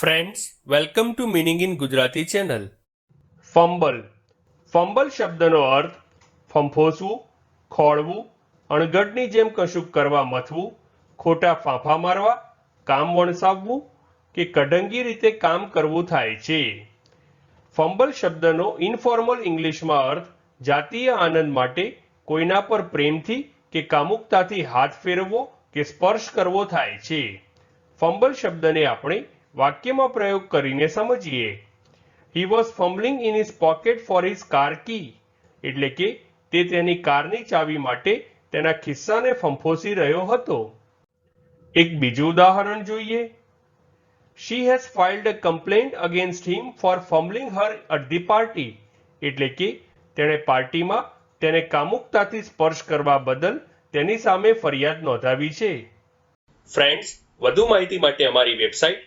Friends welcome to meaning in Gujarati channel fumble. Fumble શબ્દનો અર્થ ફંફોસવું, ખોળવું, અણગઢની જેમ કશુંક કરવા મથવું, ખોટા ફાંફા મારવા, કામ વણસાવવું કે કઢંગી રીતે કામ કરવું થાય છે. ફંબલ શબ્દનો ઇનફોર્મલ ઇંગ્લિશમાં અર્થ જાતીય આનંદ માટે કોઈના પર પ્રેમથી કે કામુકતાથી હાથ ફેરવવો કે સ્પર્શ કરવો થાય છે. ફંબલ શબ્દને આપણે વાક્યમાં પ્રયોગ કરીને સમજીએ. He was fumbling in his pocket for his car key એટલે કે તે તેની કારની ચાવી માટે તેના ખિસ્સાને ફંફોસી રહ્યો હતો. એક બીજું ઉદાહરણ જોઈએ. She has filed a complaint against him for fumbling her at the party એટલે કે તેણે પાર્ટીમાં તેને કામુકતાથી સ્પર્શ કરવા બદલ તેની સામે ફરિયાદ નોંધાવી છે. ફ્રેન્ડ્સ વધુ માહિતી માટે અમારી website